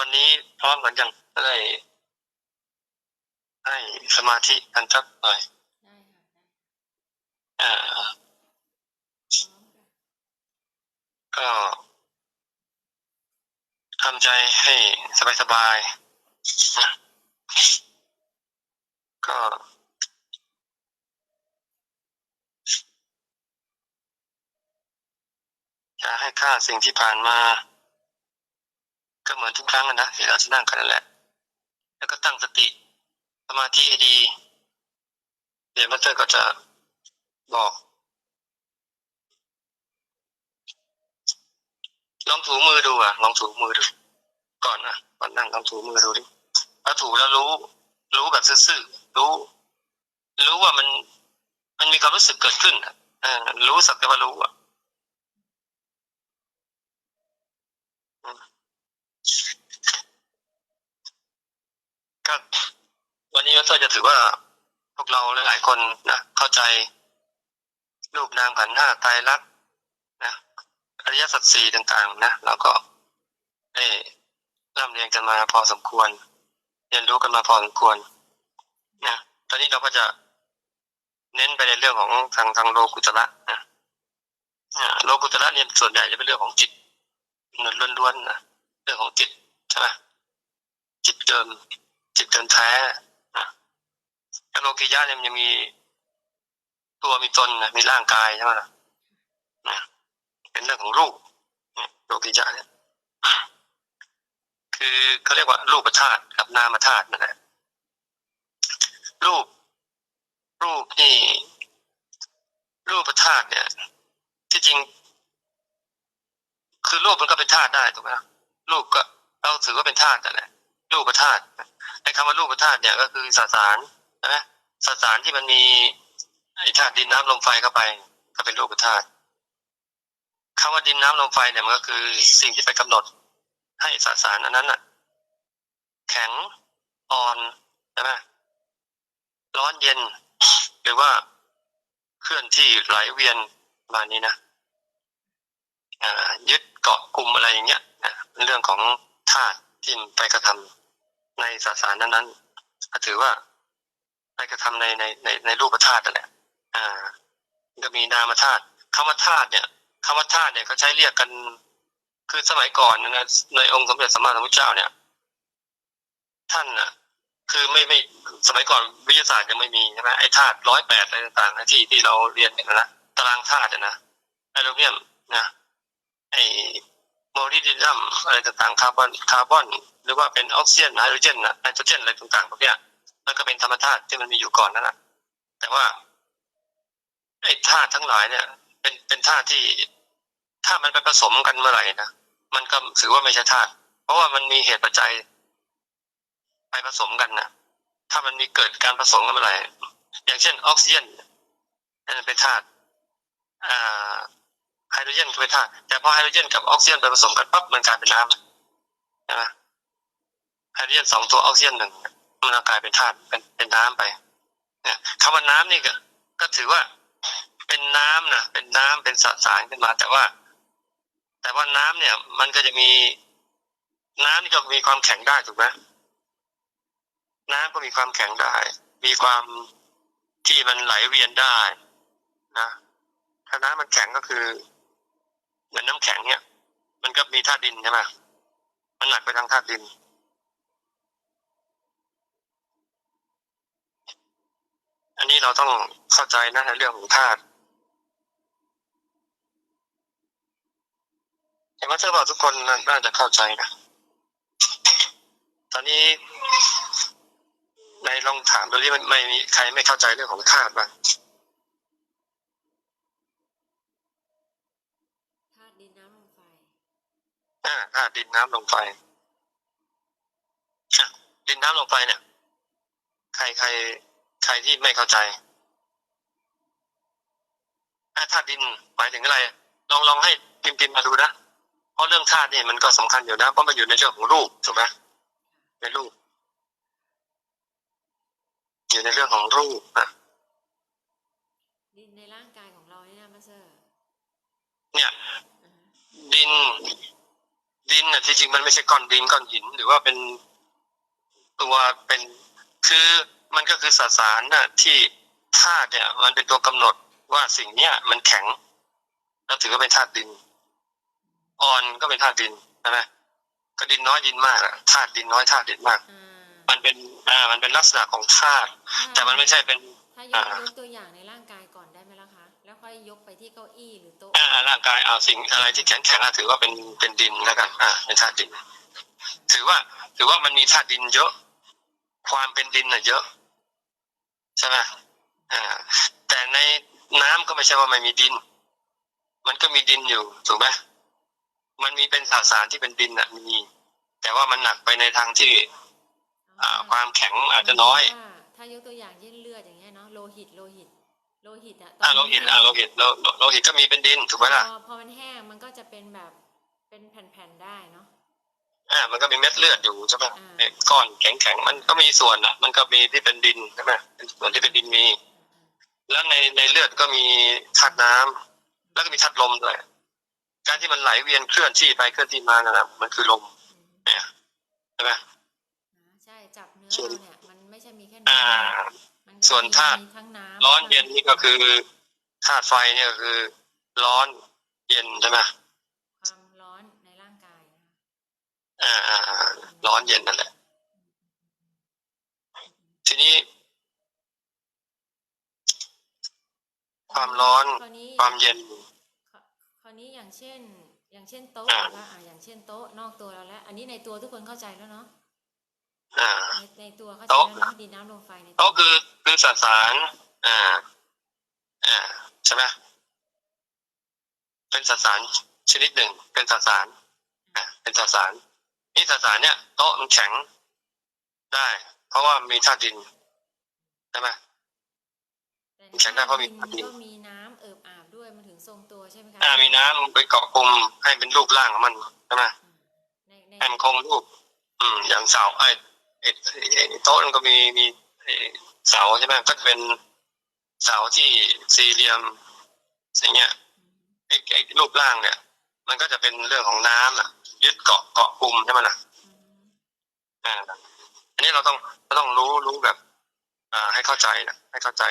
วันนี้พร้อมกันยังได้ให้สมาธิกันสักหน่อยอก็ทำใจให้สบายๆนะก็อย่าให้ค่าสิ่งที่ผ่านมา ก็เหมือนทุกครั้งนะที่เราจะนั่งกันนั่นแหละ แล้วก็ตั้งสติสมาธิให้ดีเดี๋ยวมาสเตอร์ก็จะบอกลองถูมือดูอะลองถูมือดู ก่อนนะก่อนนั่งลองถูมือดูดิถ้าถูแล้วรู้ รู้แบบซื่อๆรู้ รู้ว่ามัน มันมีความรู้สึกเกิดขึ้นอะรู้สักแต่ว่ารู้อะอืม ก็วันนี้ก็จะถือว่าพวกเราหลายๆคนนะเข้าใจรูปนามขันธ์ห้าตายรักนะอริยสัจสี่ต่างๆ นะเราก็เอ่ร่ำเรียนกันมาพอสมควร เรียนรู้กันมาพอสมควรนะตอนนี้เราก็จะเน้นไปในเรื่องของทางทางโลกุตระนะโลกุตระเนี่ยส่วนใหญ่จะเป็นเรื่องของจิตล้วนๆนะเรื่องของจิตใช่ไหมจิตเดิม จิตเดิมแท้แล้วโลกิยะเนี่ยมันยังมีตัวมีตนนะมีร่างกายใช่ไหมล่ะเป็นเรื่องของรูปโลกิยะเนี่ยคือเขาเรียกว่ารูปธาตุกับนามธาตุนั่นแหละรูป รูปนี่ รูปธาตุเนี่ย ที่จริง คือรูปมันก็เป็นธาตุได้ถูกไหมรูปก็เราถือว่าเป็นธาตุนั่นแหละรูปธาตุ ไอ้คำว่ารูปธาตุเนี่ยก็คือสสารนะสสารที่มันมีไอ้ธาตุดินน้ำลมไฟเข้าไป ก็เป็นรูปธาตุคำว่าดินน้ำลมไฟเนี่ยมันก็คือสิ่งที่ไปกำหนด ให้สสารอันนั้นน่ะ แข็งอ่อนใช่ไหมร้อนเย็น หรือว่าเคลื่อนที่ไหลเวียนมานี้นะอ่ายึดเกาะกลุ่มอะไรอย่างเงี้ยนะเป็นเรื่องของธาตุที่มันไปกระทำ ในสสารนั้นๆถือว่าไปกระทำในในในในรูปธาตุนั่นแหละอ่าก็มีนามธาตุคำว่าธาตุเนี่ยคำว่าธาตุเนี่ยเขาใช้เรียกกัน คือสมัยก่อนนะในองค์สมเด็จสัมมาสัมพุทธเจ้าเนี่ย ท่านน่ะ คือไม่ไม่สมัยก่อนวิทยาศาสตร์ยังไม่มีใช่ไหมไอ้ธาตุร้อยแปดอะไรต่างๆที่ที่เราเรียนกันนะตารางธาตุนะไอโรเมียมนะไอ โมลิดินัมอะไรต่างๆคาร์บอนคาร์บอน หรือว่าเป็นออกซิเจนไฮโดรเจนไนโตรเจนอะไรต่างๆพวกเนี้ยแล้วก็เป็นธรรมธาตุที่มันมีอยู่ก่อนนั่นแหละแต่ว่าไอ้ธาตุทั้งหลายเนี่ย เป็นเป็นธาตุที่ถ้ามันไปผสมกันเมื่อไหร่นะมันก็ถือว่าไม่ใช่ธาตุเพราะว่ามันมีเหตุปัจจัย ไปผสมกันนะถ้ามันมีเกิดการผสมกันเมื่อไหร่อย่างเช่นออกซิเจนนั่นเป็นธาตุอ่า ไฮโดรเจนก็เป็นธาตุแต่พอไฮโดรเจนกับออกซิเจนไปผสมกันปั๊บมันกลายเป็นน้ำใช่ไหมไฮโดรเจนสองตัวออกซิเจนหนึ่งมันก็กลายเป็นธาตุเป็นเป็นน้ำไปเนี่ยคำว่าน้ำนี่ก็ ก็ถือว่าเป็นน้ำนะเป็นน้ำเป็นสสารขึ้นมา แต่ว่า แต่ว่าน้ำเนี่ย มันก็จะมีน้ำนี่ก็มีความแข็งได้ถูกไหมน้ำก็มีความแข็งได้ มีความที่มันไหลเวียนได้นะถ้าน้ำมันแข็งก็คือ มือนน้ำแข็งเนี่ย มันก็มีธาตุดินใช่ไหมมันหนักไปทางธาตุดิน อันนี้เราต้องเข้าใจนะในเรื่องของธาตุแต่ว่าเชื่อว่าทุกคนน่าจะเข้าใจนะ ตอนนี้ในลองถามดูที่มันไม่มีใครไม่เข้าใจเรื่องของธาตุบ้าง ธาตุดินน้ำลมไฟ อ่าธาตุดินน้ำลมไฟอะดินน้ำลมไฟเนี่ย ใครใครใครที่ไม่เข้าใจอะธาตุดินหมายถึงอะไร ลองลองให้พิมพ์พิมพ์มาดูนะเพราะเรื่องธาตุนี่มันก็สำคัญอยู่นะเพราะมันอยู่ในเรื่องของรูปถูกไหมในรูป อยู่ในเรื่องของรูปนะดินในร่างกายของเราเนี่ยนะมาสเตอร์เนี่ย อ่าฮะดินดินน่ะที่จริงมันไม่ใช่ก้อนดินก้อนหิน หรือว่าเป็นตัวเป็นคือมันก็คือสสารน่ะที่ธาตุเนี่ย มันเป็นตัวกำหนดว่าสิ่งเนี้ยมันแข็งแล้วถือว่าเป็นธาตุดิน อ่อนก็เป็นธาตุดินใช่ไหมก็ดินน้อยดินมากอะธาตุดินน้อยธาตุดินมากอ่ามันเป็นอ่ามันเป็นลักษณะของธาตุแต่มันไม่ใช่เป็นถ้ายกอ่ายกตัวอย่างในร่างกาย แล้วค่อยยกไปที่เก้าอี้หรือโต๊ะอ่าร่างกายเอาสิ่งอะไรที่แข็งแข็งๆอะถือว่าเป็นเป็นดินแล้วกันอ่าเป็นธาตุดิน ถือว่า ถือว่ามันมีธาตุดินเยอะ ความเป็นดินน่ะเยอะใช่ไหมอ่า แต่ในน้ำก็ไม่ใช่ว่าไม่มีดิน มันก็มีดินอยู่ถูกไหมมันมีเป็นสสารที่เป็นดินอะมี แต่ว่ามันหนักไปในทางที่ อ่า ความแข็งอาจจะน้อยว่าถ้ายกตัวอย่างเช่นเลือดอย่างเงี้ยเนาะโลหิตโลหิต โลหิตอะตนอ่าโลหิตอ่าโลหิตโลโลโลหิตก็มีเป็นดินถูกไหมล่ะพอพอมันแห้งมันก็จะเป็นแบบเป็นแผ่นๆได้เนาะอ่ามันก็มีเม็ดเลือดอยู่ใช่ไหมอ่าไอ้ก้อนแข็งๆมันก็มีส่วนอะมันก็มีที่เป็นดินใช่ไหมเป็นส่วนที่เป็นดินมี แล้วในในเลือดก็มีธาตุน้ำแล้วก็มีธาตุลมด้วยการที่มันไหลเวียนเคลื่อนที่ไปเคลื่อนที่มานั่นแหละมันคือลมอืมใช่ไหมอ่าใช่จับเนื้อส่วนเราเนี่ยมันไม่ใช่มีแค่อ่าน้ำมันก็ ส่วนธาตุมีทั้งน้ำร้อนเย็นนี่ก็คือธาตุไฟเนี่ยก็คือ ร้อนเย็นใช่ไหมความร้อนในร่างกายนะคะอ่าอ่าอ่าร้อนเย็นนั่นแหละ ทีนี้ ความร้อนคราวนี้ความเย็นคราวนี้อย่างเช่น อย่างเช่นโต๊ะอ่านะคะอ่าอย่างเช่นโต๊ะนอกตัวเราแล้ว อันนี้ในตัวทุกคนเข้าใจแล้วเนาะ อ่าในในตัวเข้าใจโต๊ะแล้วเนาะดินน้ำลมไฟในตัวก็คือคือสสารอ่าอ่าใช่ไหมเป็นสสารชนิดหนึ่ง เป็นสสารอ่าเป็นสสารนี่สสารเนี่ยโต๊ะมันแข็งได้ เพราะว่ามีธาตุดินใช่ไหมแต่แข็งได้เพราะมีดินธาตุดินก็มีน้ำเอิบอาบด้วยมันถึงทรงตัวใช่ไหมคะอ่ามีน้ำไปเกาะกลุ่มให้เป็นรูปร่างของมันใช่ไหมในในให้มันคงรูป อืมอย่างเสาไอ้ไอ้ไอ้ไอ้ โต๊ะมันก็มีมีเสาใช่ไหมก็จะเป็นเสาที่สี่เหลี่ยมอย่างเงี้ยไอ้ไอ้รูปร่างเนี่ย มันก็จะเป็นเรื่องของน้ำน่ะ ยึดเกาะเกาะกลุ่มใช่ไหมล่ะอ่าอันนี้เราต้องเราต้องรู้รู้แบบ อ่า ให้เข้าใจนะให้เข้าใจ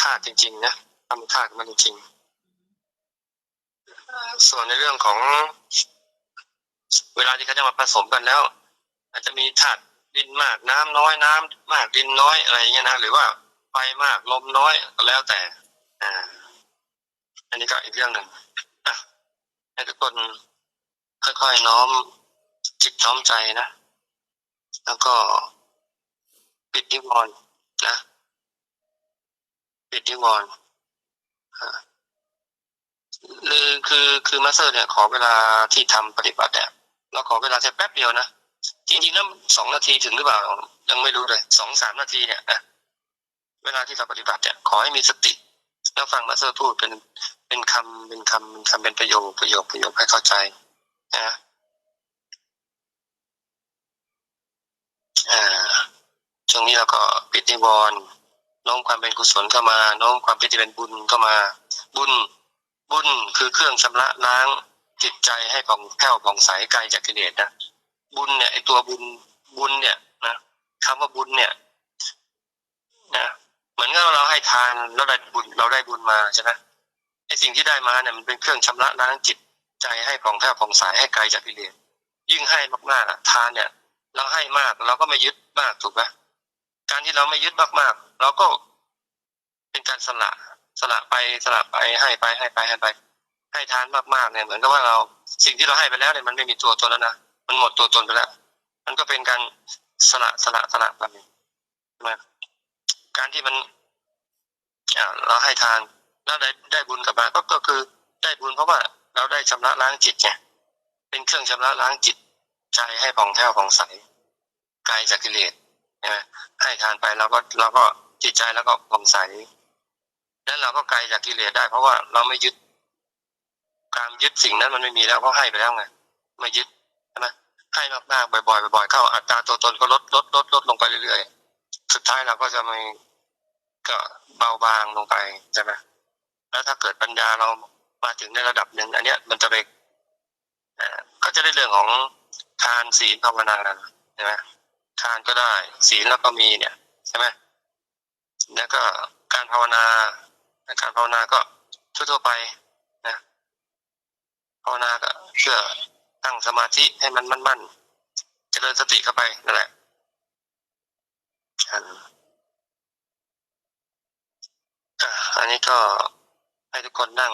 ธาตุจริง ๆ นะทำธาตุมันจริงส่วนในเรื่องของ เวลาที่เขาจะมาผสมกันแล้ว อาจจะมีธาตุดินมากน้ำน้อยน้ำมากดินน้อยอะไรเงี้ยนะหรือว่าไฟมากลมน้อยก็แล้วแต่ อ่า อันนี้ก็อีกเรื่องหนึ่งอะให้ทุกคนค่อยๆน้อมจิตน้อมใจนะ แล้วก็ปิดนิวรณ์นะ ปิดนิวรณ์อ่าคือคือคือมาสเตอร์เนี่ย ขอเวลาที่ทำปฏิบัติเนี่ยเราขอเวลาแค่แป๊บเดียวนะ จริงๆแล้วสองนาทีถึงหรือเปล่า ยังไม่รู้เลยสองสามนาทีเนี่ยนะเวลาที่เราปฏิบัติเนี่ยขอให้มีสติแล้วฟังมาสเตอร์พูดเป็นเป็นคำเป็นคำเป็นคำเป็นประโยคประโยคประโยคให้เข้าใจนะอ่าช่วงนี้เราก็ปิดนิวรณ์น้อมความเป็นกุศลเข้ามาน้อมความเป็นที่เป็นบุญเข้ามา บุญบุญคือเครื่องชำระล้างจิตใจให้ผ่องแผ้วผ่องใสไกลจากกิเลสนะ บุญเนี่ยไอตัวบุญบุญเนี่ยนะคำว่าบุญเนี่ยนะเหมือนกับเราให้ทานแล้วได้บุญเราได้บุญมาใช่ไหมไอสิ่งที่ได้มาเนี่ยมันเป็นเครื่องชำระล้างจิตใจให้ผ่องแผ้วผ่องใสให้ไกลจากกิเลสยิ่งให้มากๆทานเนี่ย เราให้มากเราก็ไม่ยึดมากถูกไหมการที่เราไม่ยึดมากๆ เราก็เป็นการสละสละไปสละไปให้ไปให้ไปให้ไป ให้ทานมากๆเนี่ยเหมือนกับว่าเราสิ่งที่เราให้ไปแล้วเนี่ยมันไม่มีตัวตนแล้วนะ มันหมดตัวตนไปแล้ว มันก็เป็นการสละสละสละไปใช่ไหมการที่มันอ่าเราให้ทานแล้วได้ได้บุญกลับมาก็ก็คือได้บุญเพราะว่าเราได้ชำระล้างจิตไงเป็นเครื่องชำระล้างจิตใจให้ผ่องแผ้วผ่องใสไกลจากกิเลสใช่ไหมให้ทานไปเราก็เราก็จิตใจแล้วก็ผ่องใสแล้วเราก็ไกลจากกิเลสได้ เพราะว่าเราไม่ยึดการยึดสิ่งนั้นมันไม่มีแล้วเพราะให้ไปแล้วไงไม่ยึดใช่ไหม ให้มากๆบ่อยๆบ่อยๆเข้าอัตราตัวตนก็ลดลดลดลดลงไปเรื่อยๆ สุดท้ายเราก็จะม่ก็เบาบางลงไปใช่ไหมแล้วถ้าเกิดปัญญาเรามาถึงในระดับหนึ่งอันเนี้ยมันจะไปก็จะได้เรื่องของทานศีลภาวนาใช่ไหมทานก็ได้ศีลแล้วก็มีเนี่ยใช่ไหมแล้วก็การภาวนาการภาวนาก็ทั่วๆไปนะภาวนาก็เพื่อ ตั้งสมาธิให้มันมั่นๆเจริญสติเข้าไปนั่นแหละอันอะอันนี้ก็ให้ทุกคนนั่ง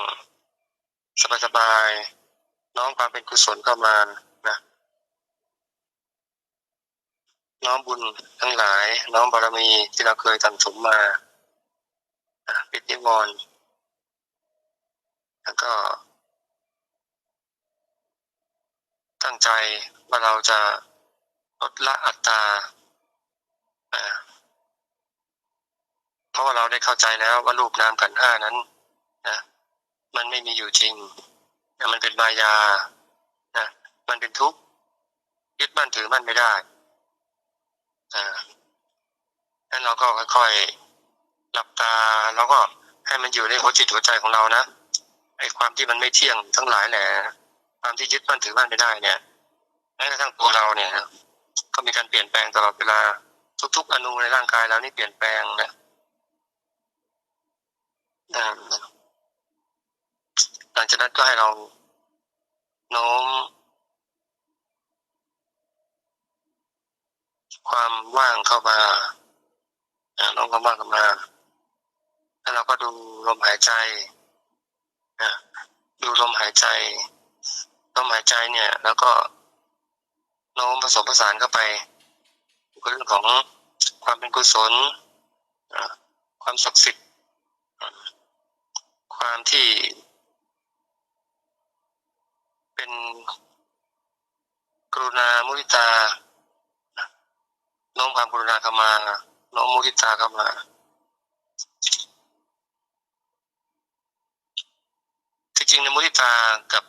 สบายๆน้อมความเป็นกุศลเข้ามานะน้อมบุญทั้งหลาย น้อมบารมีที่เราเคยทำสมมาอะปิดนิวรณ์แล้วก็ ตั้งใจว่าเราจะลดละอัตตาเพราะว่าเราได้เข้าใจแล้วว่ารูปนามขันธ์ห้านั้นนะมันไม่มีอยู่จริงนะมันเป็นมายานะมันเป็นทุกข์ยึดมั่นถือมั่นไม่ได้อ่านั้นเราก็ค่อยๆหลับตาแล้วก็ให้มันอยู่ในหัวจิตหัวใจของเรานะไอ้ความที่มันไม่เที่ยงทั้งหลายแหละ ความที่ยึดมั่นถือมั่นไม่ได้เนี่ยแม้กระทั่งตัวเราเนี่ยก็มีการเปลี่ยนแปลงตลอดเวลาทุกๆอนูในร่างกายเรานี่เปลี่ยนแปลงนะหลังจากนั้นก็ให้เราโน้มความว่างเข้ามาน้อมความว่างเข้ามา แล้วเราก็ดูลมหายใจดูลมหายใจ ลมหายใจเนี่ย แล้วก็โน้มผสมผสานเข้าไปกับเรื่องของความเป็นกุศลความศักดิ์สิทธิ์ความที่ เป็นกรุณามุทิตาโน้มความกรุณาเข้ามาโน้มมุทิตาเข้ามาที่จริงในมุทิตากับ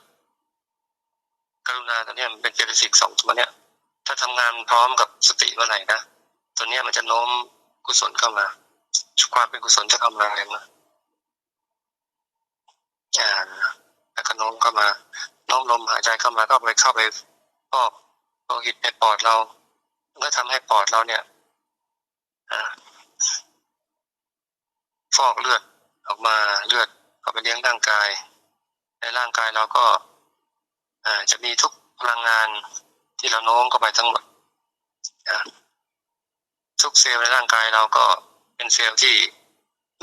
กรุณาตัวเนี้ยมันเป็นเจตสิกสองตัวเนี้ย ถ้าทำงานพร้อมกับสติเมื่อไหร่นะตัวเนี้ยมันจะโน้มกุศลเข้ามาความเป็นกุศลจะเข้ามาเองนะอ่าแล้วก็โน้มเข้ามาน้อมลมหายใจเข้ามาก็ไปเข้าไปฟอกโลหิตในปอดเราก็ทำให้ปอดเราเนี่ยฟอกเลือดออกมาเลือดเข้าไปเลี้ยงร่างกาย ในร่างกายเราก็ จะมีทุกพลังงานที่เราโน้มเข้าไปทั้งหมดทุกเซลล์ในร่างกายเราก็เป็นเซลล์ที่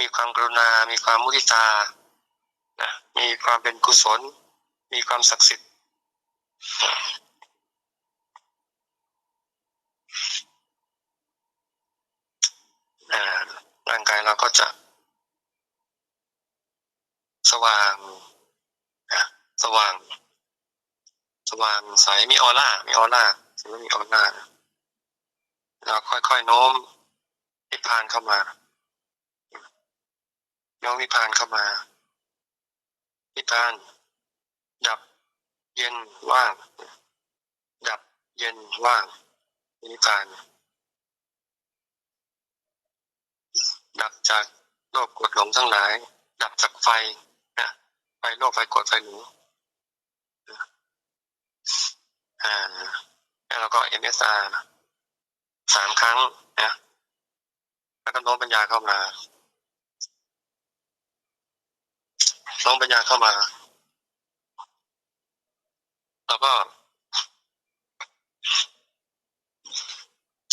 มีความกรุณา มีความมุทิตานะมีความเป็นกุศล มีความศักดิ์สิทธิ์ ร่างกายเราก็จะ สว่างอะสว่าง ส ว่างใสมีออร่ามีออร่าถือว่ามีออร่าเราค่อยๆโน้มนิพพานเข้ามาโน้มนิพพานเข้ามานิพพาน ดับเย็นว่าง ดับเย็นว่างนิพพาน ดับจากโลกกดหลงทั้งหลาย ดับจากไฟนะไฟโลกไฟกดไฟหลง อ่าแล้วเราก็ MSR สามครั้งนะแล้วก็โน้มปัญญาเข้ามาโน้มปัญญาเข้ามา แล้วก็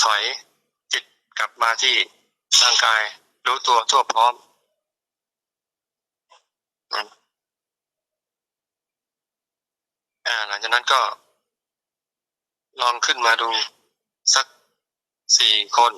ถอยจิตกลับมาที่ร่างกาย รู้ตัวทั่วพร้อมอ่าหลังจากนั้นก็ ลองขึ้นมาดูสักสี่คน